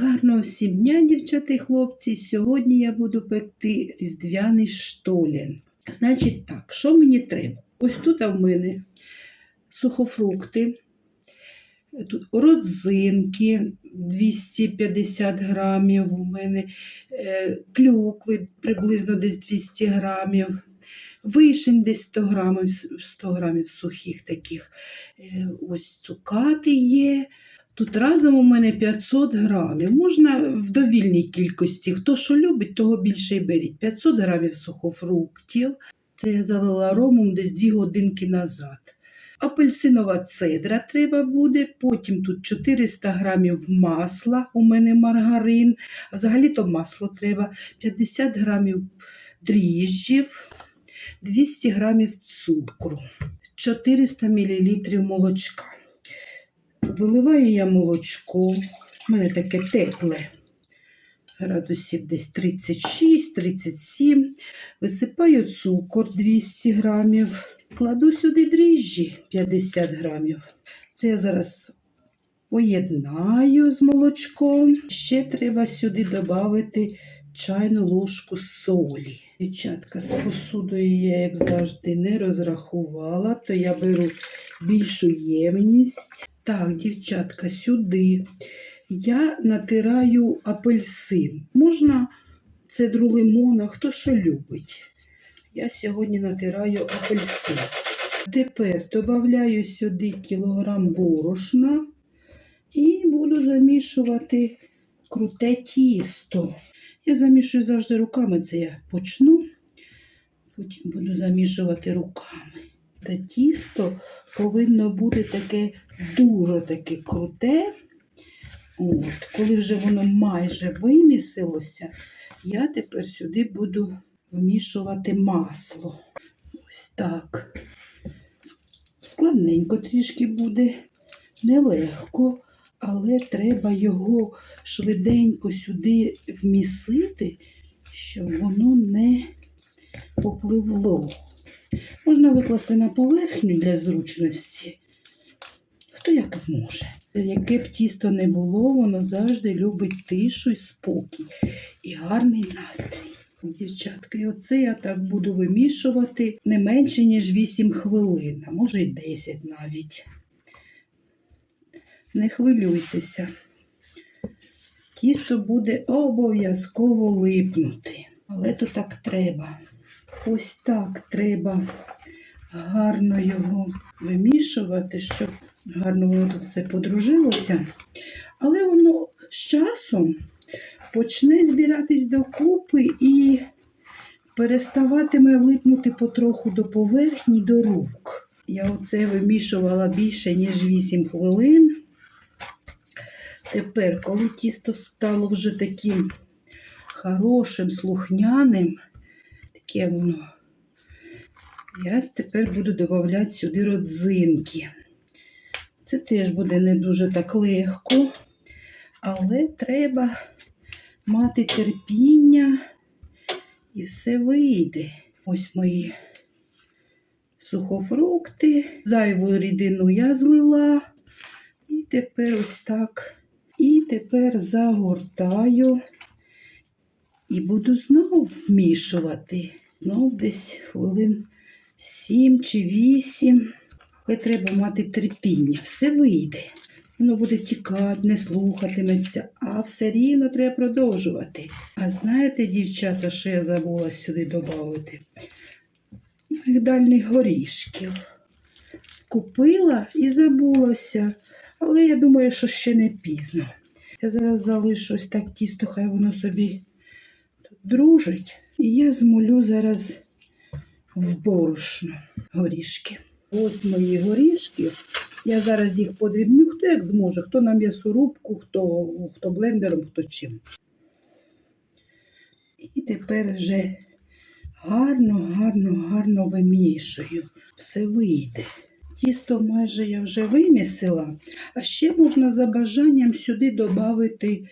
Гарного всім дня, дівчата і хлопці. Сьогодні я буду пекти різдвяний штолін. Значить так, що мені треба? Ось тут в мене сухофрукти, тут родзинки 250 грамів, у мене е, клюкви приблизно десь 200 грамів, вишень десь 100 грамів, 100 грамів сухих таких. Е, ось цукати є. Тут разом у мене 500 грамів. Можна в довільній кількості. Хто що любить, того більше й беріть. 500 грамів сухофруктів. Це я залила ромом десь 2 годинки назад. Апельсинова цедра треба буде. Потім тут 400 грамів масла, у мене маргарин. Взагалі-то масло треба 50 грамів дріжджів, 200 грамів цукру, 400 мл молочка. Виливаю я молочко, у мене таке тепле, градусів десь 36-37. Висипаю цукор 200 грамів, кладу сюди дріжджі 50 грамів. Це я зараз поєднаю з молочком. Ще треба сюди додати чайну ложку солі. Дівчатка, з посудою я, як завжди, не розрахувала, то я беру більшу ємність. Так, дівчатка, сюди я натираю апельсин. Можна цедру лимона, хто що любить. Я сьогодні натираю апельсин. Тепер додаю сюди кілограм борошна і буду замішувати круте тісто. Я замішую завжди руками, це я почну, потім буду замішувати руками. Та тісто повинно бути таке дуже таке круте. От, Коли вже воно майже вимісилося, я тепер сюди буду вмішувати масло. Ось так. Складненько трішки буде, нелегко, але треба його швиденько сюди вмісити, щоб воно не попливло. Можна викласти на поверхню для зручності. Хто як зможе. Яке б тісто не було, воно завжди любить тишу і спокій і гарний настрій. Дівчатка, і оце я так буду вимішувати не менше, ніж 8 хвилин, а може й 10 навіть. Не хвилюйтеся. Тісто буде обов'язково липнути, але то так треба. Ось так треба гарно його вимішувати, щоб гарно воно тут все подружилося. Але воно з часом почне збиратись докупи і переставатиме липнути потроху до поверхні, до рук. Я оце вимішувала більше, ніж 8 хвилин. Тепер, коли тісто стало вже таким хорошим, слухняним, таке воно. Я тепер буду додавати сюди родзинки. Це теж буде не дуже так легко, але треба мати терпіння і все вийде. Ось мої сухофрукти, зайву рідину я злила. І тепер ось так. І тепер загортаю і буду знову вмішувати. Знов десь хвилин 7 чи 8. Але треба мати терпіння. Все вийде. Воно буде тікати, не слухатиметься, а все рівно треба продовжувати. А знаєте, дівчата, що я забула сюди додати? Мигдальних горішків. Купила і забулася, але я думаю, що ще не пізно. Я зараз залишу ось так тісто, хай воно собі дружить. І я змолю зараз в борошно горішки. Ось мої горішки. Я зараз їх подрібню, хто як зможе, хто на м'ясорубку, хто, хто блендером, хто чим. І тепер вже гарно, гарно, гарно вимішую. Все вийде. Тісто майже я вже вимісила, а ще можна за бажанням сюди додати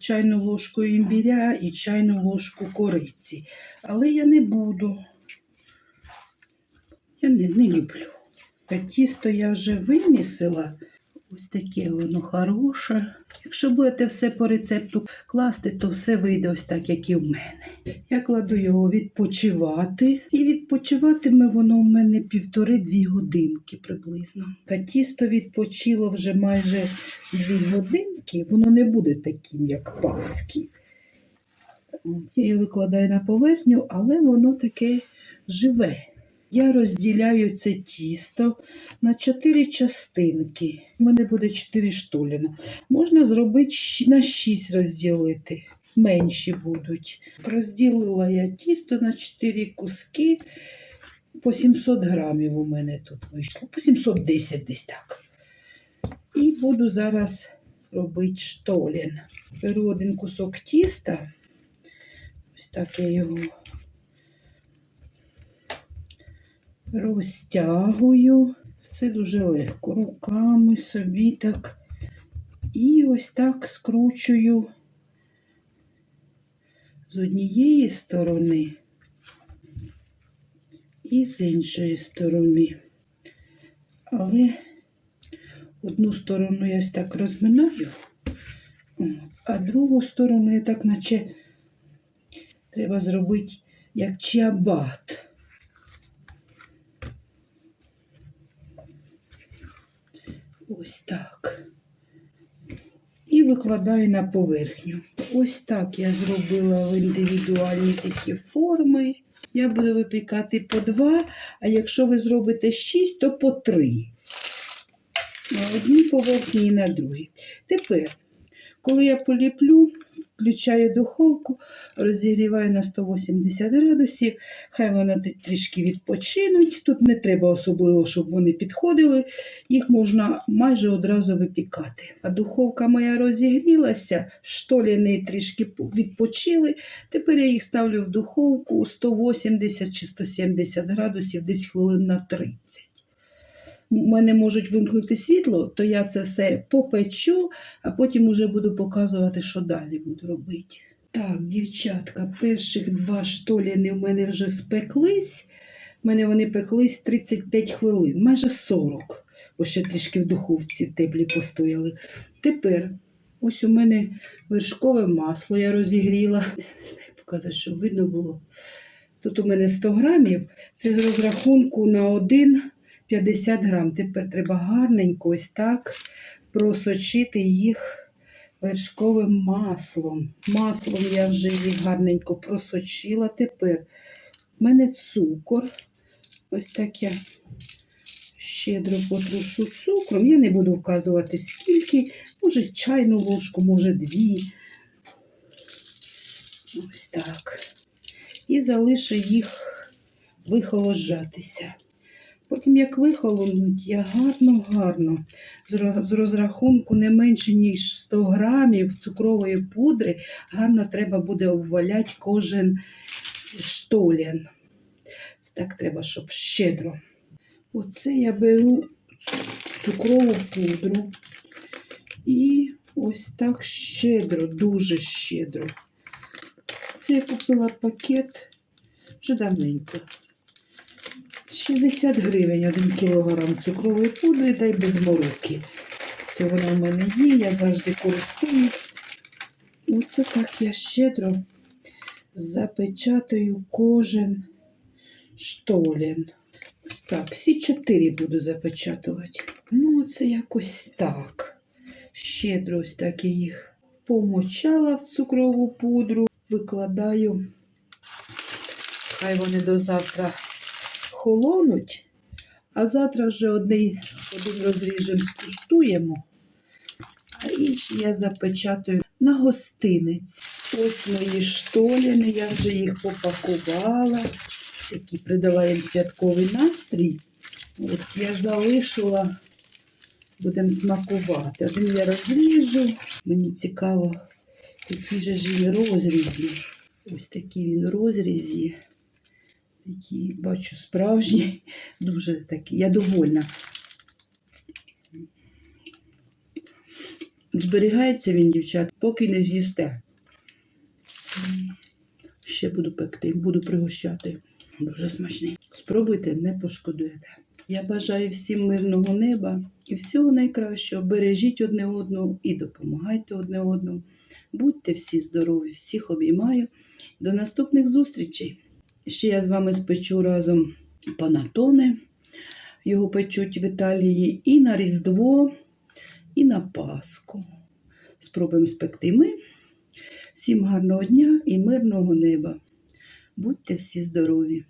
чайну ложку імбіря і чайну ложку кориці. Але я не буду. Я не, не люблю. А тісто я вже вимісила, Ось таке воно хороше. Якщо будете все по рецепту класти, то все вийде ось так, як і в мене. Я кладу його відпочивати. І відпочиватиме воно у мене півтори-дві годинки приблизно. А тісто відпочило вже майже дві годинки, воно не буде таким, як паски. Я викладаю на поверхню, але воно таке живе. Я розділяю це тісто на чотири частинки. У мене буде чотири штоліна. Можна зробити на шість розділити. Менші будуть. Розділила я тісто на чотири куски. По 700 грамів у мене тут вийшло. По 710 десь так. І буду зараз робити штолін. Беру один кусок тіста. Ось так я його розтягую. Все дуже легко. Руками собі так. І ось так скручую з однієї сторони і з іншої сторони. Але одну сторону я ось так розминаю, а другу сторону я так, наче треба зробити як чиабат. Ось так. І викладаю на поверхню. Ось так я зробила в індивідуальні такі форми. Я буду випікати по два, а якщо ви зробите шість, то по три. На одній поверхні і на другій. Тепер, коли я поліплю, включаю духовку, розігріваю на 180 градусів, хай вони трішки відпочинуть. Тут не треба особливо, щоб вони підходили, їх можна майже одразу випікати. А духовка моя розігрілася, штоліни трішки відпочили. Тепер я їх ставлю в духовку 180 чи 170 градусів, десь хвилин на 30. Мене можуть вимкнути світло, то я це все попечу, а потім уже буду показувати, що далі буду робити. Так, дівчатка, перших два штоліни в мене вже спеклись. У мене вони пеклись 35 хвилин, майже 40, бо ще трішки в духовці в теплі постояли. Тепер ось у мене вершкове масло я розігріла. Не знаю, показати, щоб видно було. Тут у мене 100 грамів, це з розрахунку на 1 50 грам. Тепер треба гарненько ось так просочити їх вершковим маслом. Маслом я вже їх гарненько просочила. Тепер в мене цукор. Ось так я щедро потрушу цукром. Я не буду вказувати скільки, може чайну ложку, може дві. Ось так. І залишу їх вихолоджатися. Потім, як вихолонуть, я гарно-гарно з розрахунку не менше, ніж 100 грамів цукрової пудри, гарно треба буде обваляти кожен штолін. Це так треба, щоб щедро. Оце я беру цукрову пудру і ось так щедро, дуже щедро. Це я купила пакет вже давненько. 60 гривень 1 кілограм цукрової пудри, дай без мороки. Це вона в мене є, я завжди користуюсь. Оце так я щедро запечатаю кожен штолін. Ось так, всі чотири буду запечатувати. Ну, оце якось так. Щедро ось так я їх помочала в цукрову пудру, викладаю. Хай вони до завтра холонуть, а завтра вже один, один розріжем, скуштуємо, а інший я запечатаю на гостинець. Ось мої штоліни, я вже їх попакувала, такі придала їм святковий настрій. Ось я залишила, будемо смакувати. Один я розріжу. Мені цікаво, який же ж він розрізі. Ось такий він розрізі. Такі, бачу, справжні, дуже такі. Я довольна. Зберігається він, дівчат, поки не з'їсте. Ще буду пекти, буду пригощати. Дуже смачний. Спробуйте, не пошкодуєте. Я бажаю всім мирного неба і всього найкращого. Бережіть одне одного і допомагайте одне одному. Будьте всі здорові, всіх обіймаю. До наступних зустрічей. Ще я з вами спечу разом панатони, Його печуть в Італії і на Різдво, і на Пасху. Спробуємо спекти ми. Всім гарного дня і мирного неба. Будьте всі здорові!